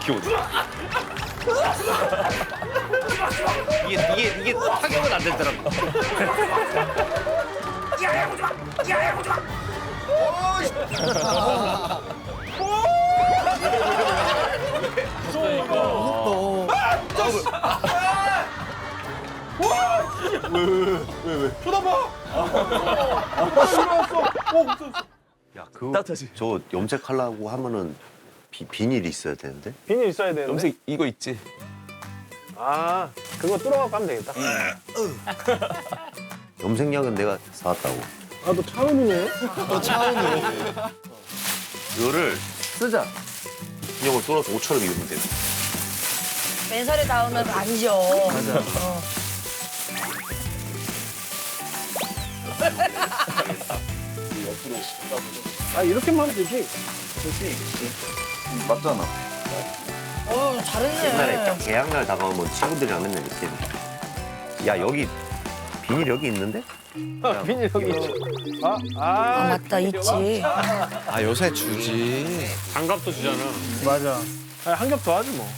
키워줘. 이게 이게 이게 타격은 안 되더라고. 야, 그거 저 염색하려고 하면은 비, 비닐이 있어야 되는데? 비닐 있어야 되는데. 염색 이거 있지. 아, 그거 뚫어갖고 하면 되겠다. 염색약은 내가 사왔다고. 아, 너 차은우네? 이거를 쓰자. 인형을 뚫어서 5천 원 이러면 돼. 맨살에 닿으면 아니죠. 아, 이렇게만 하면 되지. 맞잖아. 어, 옛날에 딱 잘했네. 개학날 다가오면 친구들이랑 맨날 이렇게. 야, 여기 비닐 여기 있는데? 아, 비닐 여기 있지. 아, 아, 아. 맞다, 있지. 아 요새 주지. 장갑도 주잖아. 맞아. 아, 한 겹 더 하지 뭐.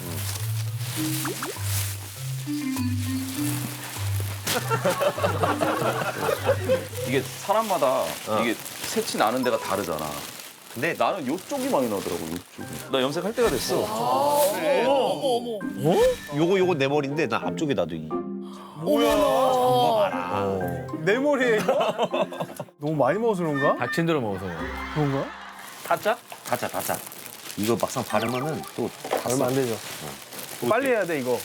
이게 사람마다 이게 색이 나는 데가 다르잖아. 근데 나는 요쪽이 많이 나더라고, 요쪽이. 나 염색할 때가 됐어. 요거 요거 내 머리인데 나 앞쪽에 나도 이. 내 머리에 이거? 너무 많이 먹어서 그런가? 닥친 대로 먹어서. 그런가? 타짜? 다자 다자. 이거 막상 바르면은 또 얼마 안 되죠. 빨리 해야 돼, 이거.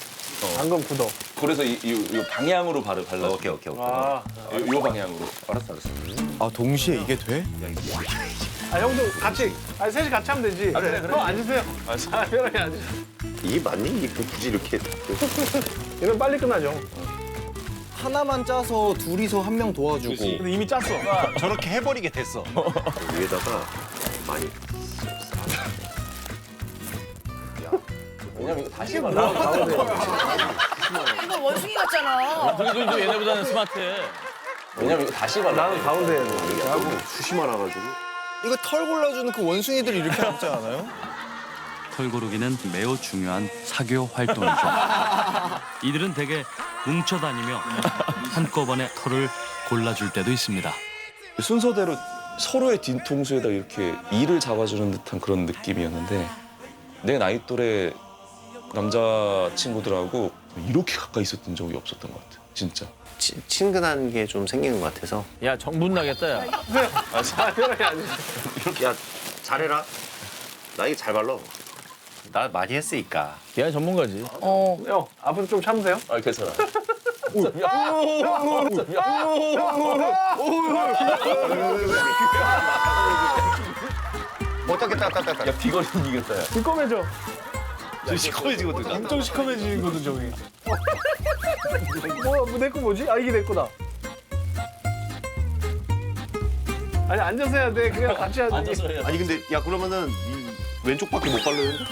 방금 굳어. 그래서 이, 이, 이 방향으로 바르, 발라. 오케이 오케이 오케이. 아, 요, 요 방향으로. 알았어 알았어. 아 동시에 이게 돼? 아 형도 같이, 아니, 셋이 같이 하면 되지. 아, 그래, 그래. 형 앉으세요. 아, 편하게 앉으세요. 이게 맞니? 이게 그 굳이 이렇게. 이건 빨리 끝나죠. 하나만 짜서 둘이서 한 명 도와주고. 근데 이미 짰어. 저렇게 해버리게 됐어. 위에다가 많이. 왜냐면 이거 다시 발라. 이거 원숭이 같잖아. 저기도 얘네보다는 스마트해. 왜냐면 이거 다시 발라. 나는 가운데 해야 돼. 하고 숱이 많아가지고. 이거 털 골라주는 그 원숭이들이 이렇게 하지 않아요? 털 고르기는 매우 중요한 사교 활동이죠. 이들은 대개 뭉쳐 다니며 한꺼번에 털을 골라줄 때도 있습니다. 순서대로 서로의 뒤통수에다 이렇게 이를 잡아주는 듯한 그런 느낌이었는데 내 나이 또래 남자 친구들하고 이렇게 가까이 있었던 적이 없었던 것 같아. 진짜. 치- 친근한 게 좀 생기는 것 같아서. 야 정분 나겠다 야. 아, 편하게 앉으세요. 야 잘해라. 나 이거 잘 발라. 나 많이 했으니까. 걔가 전문가지. 어. 형, 앞으로 좀 참으세요. 아 괜찮아. 어떻게 따따따따. 야 비거리 이겼다 야. 시꺼매져. 시커매지거든. 엄청 시커매지는 거든, 저기. 뭐, 뭐, 내거 뭐지? 아, 이게 내 거다. 아니, 앉아서 해야 돼. 그냥 같이 해야 돼. 아니 근데 야 그러면은 이 왼쪽밖에 못 바르는데?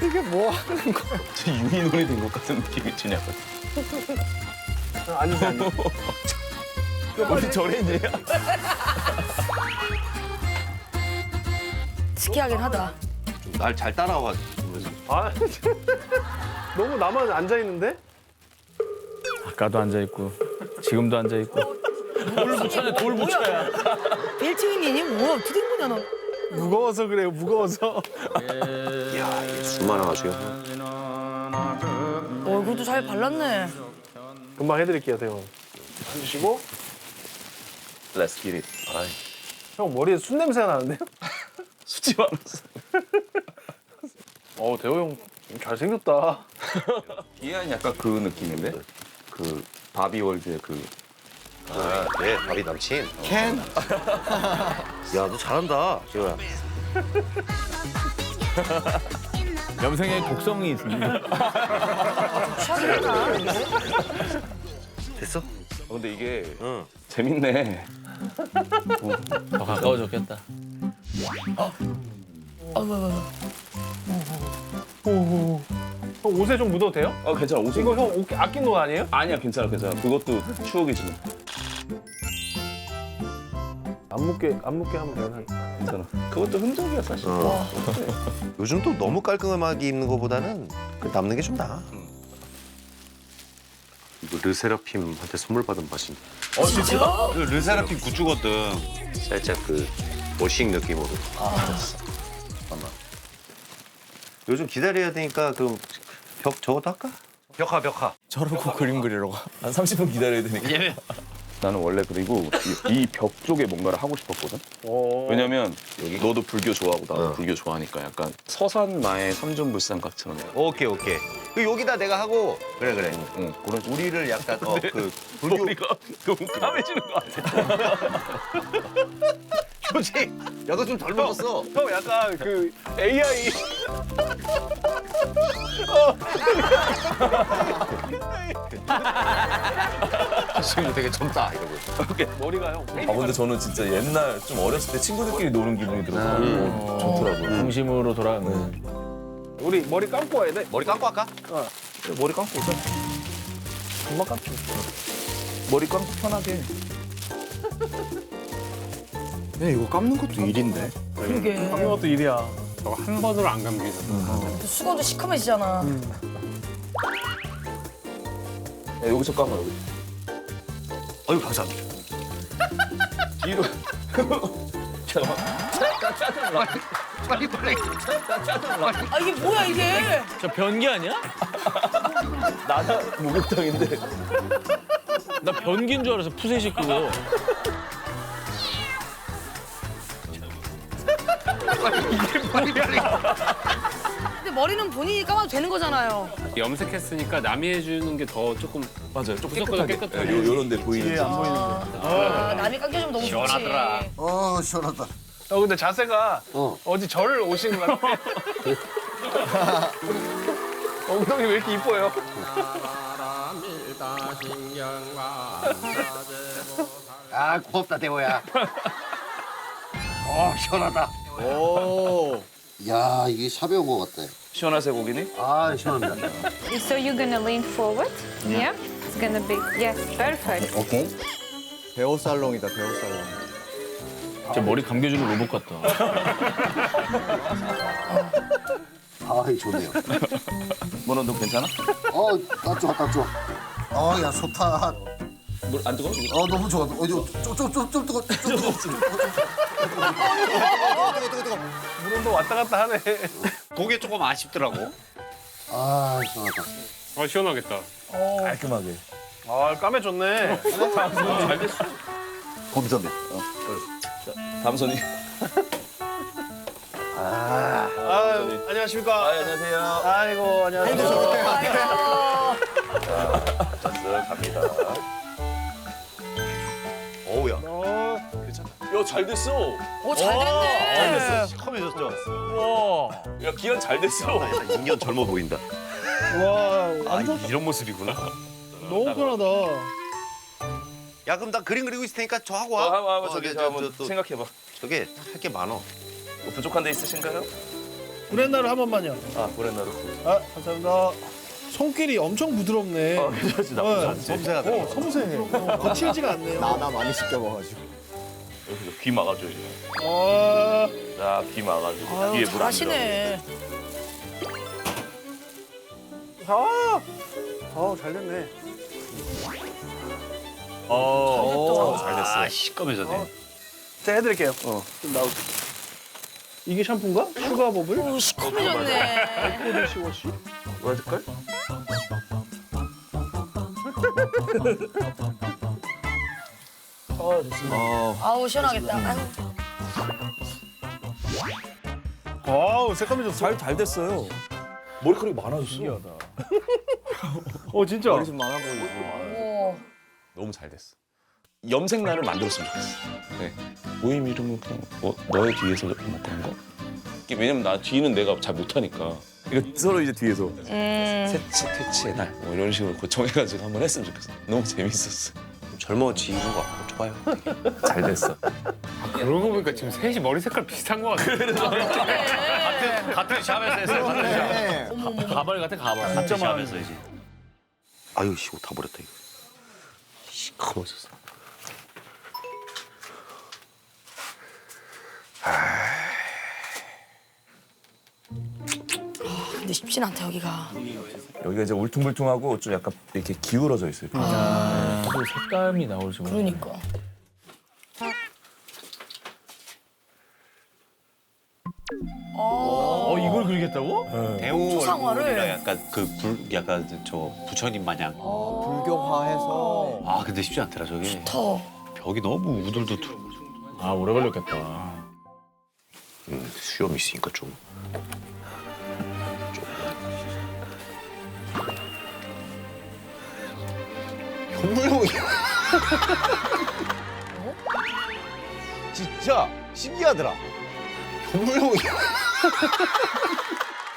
이게 뭐 하는 거야? 저 유인원이 된 것 같은 느낌이 드냐. 앉으세요, 앉으세요. 우리 저래니? 특이하긴 하다. 날 잘 따라와가지고. 아, 너무 나만 앉아있는데? 아까도 앉아 있고 지금도 앉아 있고. 돌 붙여야 돌 붙여야. 빌트인이니? 뭐야, 어떻게 된 거냐, 너. 무거워서 그래요, 무거워서. 야 이게 술 많아가지고. 얼굴도 잘 발랐네. 금방 해드릴게요, 대원. 앉으시고. Let's get it. 아이, 형, 머리에 술 냄새가 나는데요? 수치 많았어. 어, 대호 형 잘생겼다. 기아는 약간 그 느낌인데? 그 바비 월드의 그 아, 네, 밥이 남친. 캔? 야, 너 잘한다, 지호야. 염색에 독성이 있습니다. 됐어? 어, 근데 이게 응. 재밌네. 더 가까워졌겠다. 형, 옷에 좀 묻어도 돼요? 아 괜찮아. 옷이 이거 형 옷 아낀 옷 아니에요? 아니야 괜찮아 괜찮아. 그것도 추억이지 뭐. 안 묻게 안 묻게 하면 되나? 괜찮아. 그것도 흔적이야 사실. 어. 요즘 또 너무 깔끔하게 입는 것보다는 그 남는 게 좀 나아. 이거 르세라핌한테 선물 받은 맛인데. 어 진짜? 그 르세라핌 굿즈거든. 살짝 그 워싱 느낌으로. 아, 잠깐만. 요즘 기다려야 되니까 그 벽 저것도 할까? 벽화 벽화. 저러고 그림 그리러 가. 한 30분 기다려야 되니까. 나는 원래 그리고 이 벽 쪽에 뭔가를 하고 싶었거든. 어. 왜냐면 너도 불교 좋아하고 나도 어. 불교 좋아하니까 약간 서산마의 삼존불상각처럼 오케이 오케이. 그 여기다 내가 하고 그래 그래. 응. 그런 우리를 약간 어, 그 불교 머리가 너무 까매지는 거 아니야? 표지. 야너 좀덜 먹었어. 형 약간 그 AI 지금 되게 젊다 이러고. 머리가 형. 아 근데 저는 진짜 옛날 좀 어렸을 때 친구들끼리 노는 기분이 들어서 어, 좋더라고요. 중심으로 돌아가는. 우리 머리 감고 와야 돼. 머리 감고 할까? 머리 감고 오자. 금방 감죠. 머리 감고 편하게. 야, 이거 감는 것도 일인데. 그러게. 감는 것도 일이야. 저거 한 번으로 안 감기잖아. 수건도 시커매지잖아. 야, 여기서 감아 여기. 어유 감사합니다. 뒤로. 빨리 빨리. 아 이게 뭐야 이게? 저 변기 아니야? 나나 목욕탕인데. 나 변기인 줄 알아서 푸세식 그거. 근데 머리는 본인이 감아도 되는 거잖아요. 염색했으니까 남이 해주는 게 더 조금 맞아요. 좀 무조건 깨끗하게. 깨끗하게. 요, 요런 데 보이는지. 아, 남이 감겨주면 너무 시원하더라. 좋지. 어, 시원하다. 어 근데 자세가 어. 디 절을 오신 것 같아. 엉덩이 왜 이렇게 이뻐요? 아 고맙다 대호야. 어 시원하다. 오. 야, 이게 샵에 온 것 같다. 시원하세 고기니? 아 시원합니다. So you're gonna lean forward? Yeah. It's gonna be yes, perfect. 오케이. 배우 살롱이다, 배우 살롱. 저 머리 감겨주는 로봇 같다. 아, 이 좋네요. 뭐너 너 괜찮아? 어, 딱 좋아, 딱 좋아. 어, 야, 좋다. 물 안 뜨거? 어, 너무 좋아. 어, 좀, 좀, 좀, 좀, 좀 뜨거, 좀 뜨거. 뜨거, 뜨거, 뜨거. 물온도 왔다 갔다 하네. 그게 조금 아쉽더라고. 아, 시원하다. 아 시원하겠다. 깔끔하게. 아 까매졌네. 범선배. 다음 손이. 아 안녕하십니까. 안녕하세요. 아이고 안녕하세요. 자, 갑니다. 야, 잘 됐어. 오 잘 됐네. 시커매졌죠. 와. 야, 기한 잘 됐어. 한 2년 젊어 보인다. 와 아 이런 모습이구나. 너무 편하다. 야 그럼 나 그림 그리고 있을 테니까 저 하고 어, 와. 한번 한번 어, 저기 저, 한번 저, 생각해봐. 저게 할 게 많어. 뭐 부족한 데 있으신가요? 브랜나루 한 번만요. 아 보렌나루. 아 감사합니다. 손길이 엄청 부드럽네. 어, 그렇지, 나쁘지 않지. 섬세가 어, 섬세해. 어, 거칠지가 않네요. 나, 나 많이 시켜봐가지고. 여기서 귀 막아줘야지. 아, 자, 귀 막아주고 아유 귀에 물안 들어. 잘하시네. 아, 아우 잘 됐네. 어, 잘 됐어. 아 시꺼매졌네. 제가 해드릴게요. 어. 좀 나올. 이게 샴푸인가? 슈가 버블? 오 시커매졌네. 코드 시워시? 뭐라 될걸? 아, 좋습니다. 아우 시원하겠다. 아유, 아우 새까매졌어. 잘, 잘 됐어요. 머리카락이 많아졌어. 어 진짜. 머리 좀 많아 보이고. 오. 너무 잘 됐어. 염색날을 만들었으면 좋겠어. 네. 모임 이름은 그냥 뭐 너의 뒤에서 뭐 그런 거? 이게 왜냐면 나 뒤는 내가 잘 못하니까 이거 서로 이제 뒤에서. 음. 세치 퇴치의 날 뭐 이런 식으로 고정해가지고 한번 했으면 좋겠어. 너무 재밌었어. 젊어지는 거 같고 좋아요. 잘 됐어. 그러고 보니까 지금 셋이 머리 색깔 비슷한 것 같아. 같은 샵에서 했어요. 같은 샵. 네. 가발 같아 가발. 같은 샵에서 이제. 아유 씨, 이거 다 버렸다 이거. 시커매졌어. 근데 쉽진 않다 여기가. 여기가 이제 울퉁불퉁하고 좀 약간 이렇게 기울어져 있어요. 아, 또 색감이 나오죠. 그러니까. 어, 이걸 그리겠다고? 대우 초상화를? 얼굴이라 약간 그 불, 약간 저 부처님 마냥. 불교화해서 아 근데 쉽지 않더라 저게. 더. 벽이 너무 우둘두둘. 아, 오래 걸렸겠다. 음, 수염 있으니까 좀. 현무형이 진짜 신기하더라 현무형이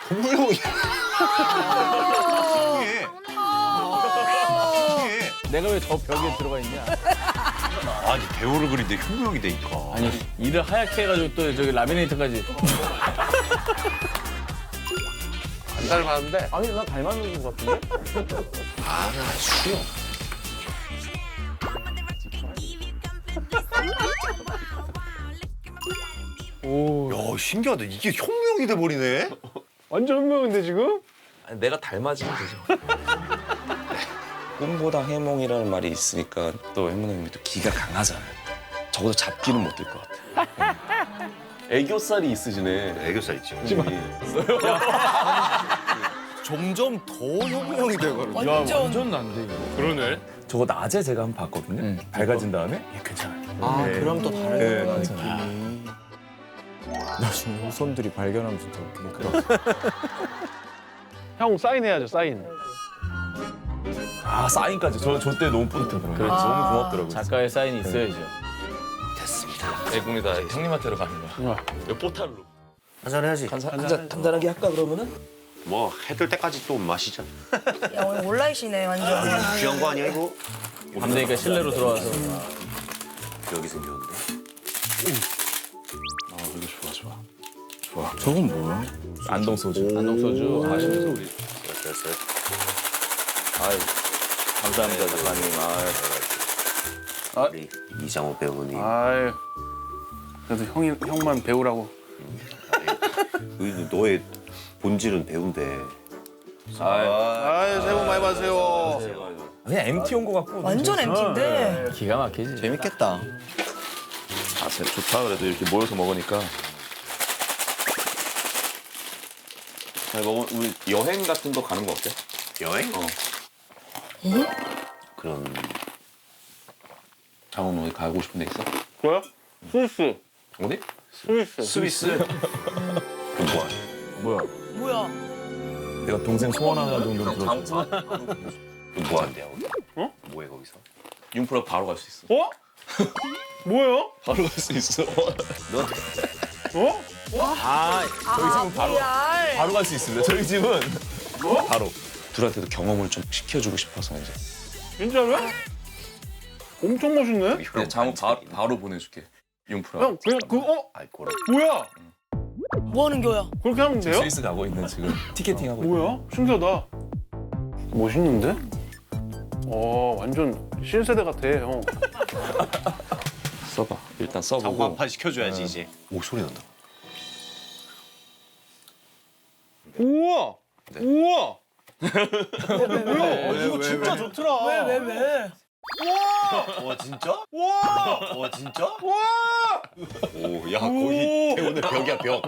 현무형이 신기해. 신기해. 내가 왜 저 벽에 들어가 있냐? 아니 대우를 그리는데 흉명이 되니까. 아니, 이를 하얗게 해가지고 또 저기 라미네이트까지. 안 닮았는데 아니 나 닮았는 것 같은데? 아 수염. 오 야 신기하다. 이게 흉명이 돼 버리네. 완전 현명인데 지금? 아니, 내가 닮아지면 되죠. 꿈보다 해몽이라는 말이 있으니까 또 해몽 형님이 또 기가 강하잖아요. 적어도 잡기는 못 될 것 같아. 애교살이 있으시네. 애교살 있지. 점점 더 현무형이 되거든 야, 완전. 완전 난데. 그러네. 저거 낮에 제가 한번 봤거든요. 응. 밝아진 다음에 예, 괜찮아요. 아 네. 그럼 또 네, 괜찮아요. 느낌이 나 지금 후손들이 발견하면 진짜 웃기겠다 형 사인해야죠 사인 아 사인까지 저 저 때 너무 뿌듯하더라고요. 그렇지. 너무 고맙더라고요. 작가의 사인이 있어야죠. 대군이 다 형님한테로 가는 거야. 요 포탈로. 한잔 해야지. 한잔 간단하게 할까 그러면은? 뭐 해뜰 때까지 또 마시자. 야 오늘 온라인이네 완전. 귀한 거 아니야 이거? 밤 되니까 실내로 들어와서. 여기 생겼는데. 아 좋아 좋아. 저건 뭐야? 안동 소주. 안동 소주. 아, 안동 우리. 됐어요. 아유 감사합니다 작가님. 아 우리 이장호 배우님. 아유 그래도 형이 형만 배우라고 그 너의 본질은 배우인데. 아유 새해 복 많이 받으세요 그냥 MT 온 거 같고. 완전 MT인데. 기가 막히지. 재밌겠다 아 좋다 그래도 이렇게 모여서 먹으니까. 아니 뭐 우리 여행 같은 거 가는 거 어때? 여행? 어. 그럼 장원 어디 가고 싶은 데 있어? 뭐야? 스위스 어디? 스위스 스위스. 그럼 뭐 하냐? 뭐야? 뭐야? 내가 동생 소원 하나 정도 들어줘. 그럼 뭐 한대요? 어? 뭐해 거기서? 융프라 바로 갈 수 있어. 어? 뭐야? 바로 갈 수 있어. 어? 아, 저희 집은 바로 VR. 바로 갈 수 있습니다. 저희 집은 바로 둘한테도 경험을 좀 시켜주고 싶어서 이제. 진짜로? 엄청 멋있네 그냥 장우 바로, 바로 보내줄게. 융프라. 형 그냥 그 어? 아이. 뭐야? 뭐 하는 거야? 그렇게 하면 돼요? 스위스 가고 있는 지금 티켓팅 하고. 뭐야? 신기하다 멋있는데? 어 완전 신세대 같아 형 써봐. 일단 써보고. 시켜줘야지 이제. 오 소리 난다. 우와 우와 뭐야 이거 진짜 좋더라 왜 왜 왜? 와 진짜? 와! 와 진짜? 와! 오, 야 거기 대우네 벽이야 벽.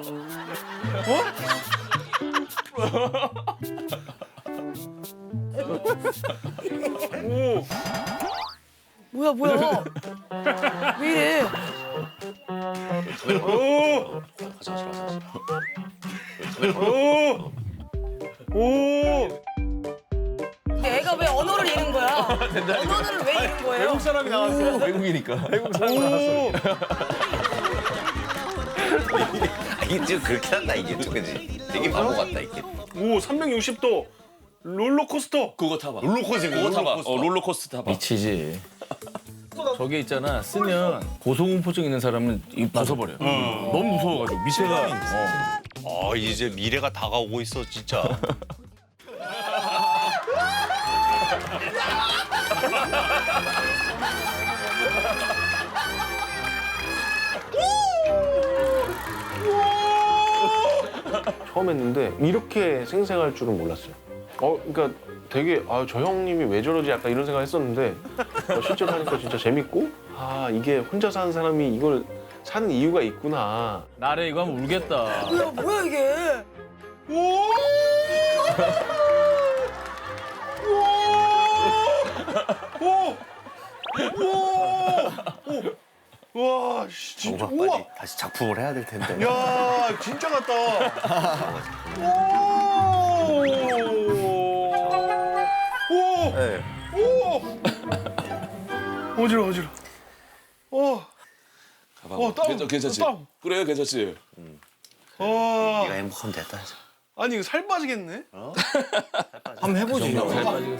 오 뭐야 뭐야? 왜 이래? 오! 가자 가자 가자. 오! 오! 애가 왜 언어를 잃은 거야? 언어를 왜 잃은 거예요? 외국 사람이 나왔어. 외국이니까. 외국 사람이 나왔어. 아, 이게 좀 그렇게 한다 이게 또 그지. 되게 바보 같다 이게. 오, 360도 롤러코스터. 그거 타봐. 롤러코스터. 그거 타봐. 롤러코스터. 어, 롤러코스터 타봐. 미치지. 저게 있잖아. 쓰면 고소공포증 있는 사람은 이 벗어버려. 너무 무서워가지고 밑에가. 어. 아 이제 미래가 다가오고 있어 진짜. 처음 했는데 이렇게 생생할 줄은 몰랐어요. 어, 그러니까 되게 아, 저 형님이 왜 저러지 약간 이런 생각 했었는데 어, 실제로 하니까 진짜 재밌고 아 이게 혼자 사는 사람이 이걸 사는 이유가 있구나. 나래 이거 하면 울겠다. 뭐야 뭐야 이게? 와, 씨, 진짜 우와. 빨리 다시 작품을 해야 될 텐데. 야, 진짜 같다. 오! 오! 네. 오! 어지러 어지러. 어. 가방. 어, 땀. 괜찮, 괜찮지? 땀. 그래 괜찮지? 어. 네가 행복하면 됐다. 아니 이거 살 빠지겠네. 한번 해보지. 잘 빠지겠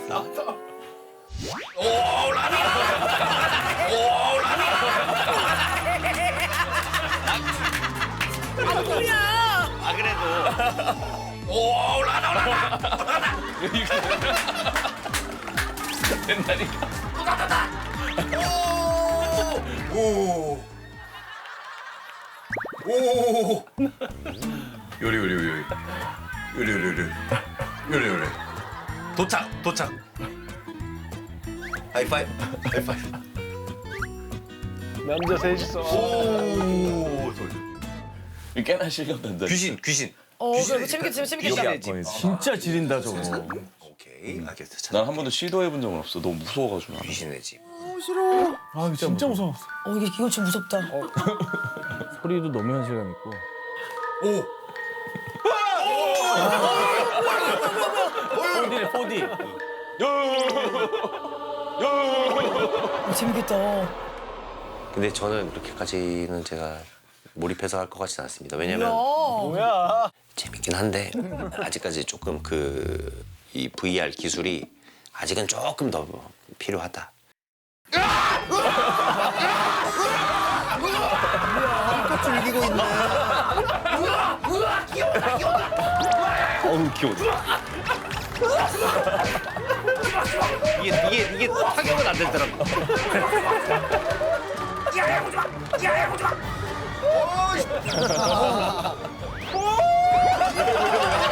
오. 오. 요리 요리 요리. 요리 요리 요리. 요리 요리. 도착 도착. 하이파이브 하이파이브. 남자 셋이서 오. 꽤나 실감 난다. 귀신 귀신. 어, 그래, 재밌겠다, 재밌겠다. 귀신. 진짜 지린다 저거. 오케이 알겠어 자, 난한 번도 시도해 본 적은 없어. 너무 무서워가지고. 나는. 귀신의 집 아 진짜 무서워. 어 이게 이거 좀 무섭다. 소리도 너무 현실감 있고. 오 4D네 4D. 어, 재밌겠다. 근데 저는 그렇게까지는 제가 몰입해서 할 것 같지는 않습니다 왜냐면 뭐야? 재밌긴 한데 아직까지 조금 그 이 VR 기술이 아직은 조금 더 필요하다. 즐기고 있네. 어우 귀여워. 이게 이게 이게 타격은 안 되더라고.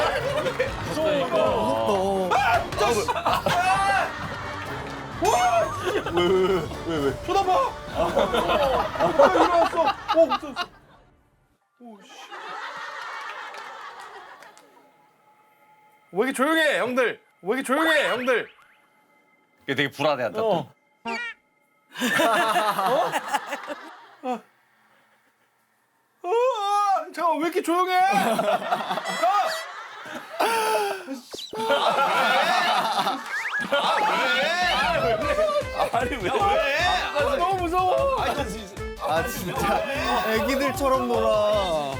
쳐다봐. 아, 일어났어. 어, 무서웠어. 오, 씨. 왜 이렇게 조용해, 형들? 왜 이렇게 조용해, 형들? 이게 되게 불안해한다. 또. 어, 잠깐 왜 이렇게 조용해? 아니 왜? 아, 너무 무서워. 아 진짜 애기들처럼 놀아.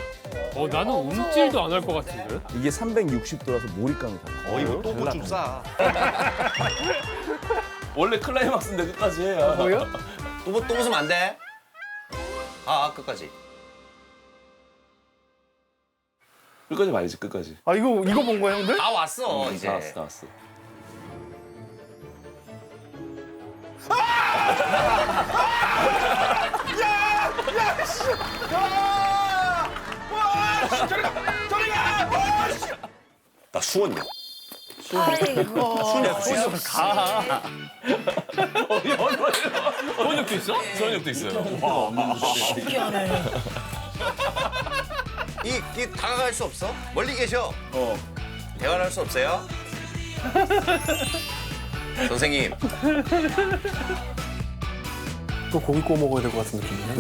어 나는 움찔도 안 할 것 같은데. 이게 360도라서 몰입감이 달라. 어 이거 또뭐 좀 싸. 원래 클라이막스인데 끝까지 해야. 뭐야? 또또 웃으면 안 돼. 아 끝까지. 끝까지 말이지 끝까지. 아 이거 이거 본 거야, 형들? 다 왔어 이제. 나왔어 나왔어. 아! 아! 야! 씨! 야! 와! 저리 가! 저리 가! 와! 씨! 나 수원이야. 아이고. 수원이야. 수원. 소원역도 있어? 네. 소원역도 있어요. 네. 이, 이 다가갈 수 없어? 멀리 계셔. 어. 대화할 수 없어요? 선생님. 또 고기 구워 먹어야 될 것 같은 느낌이네.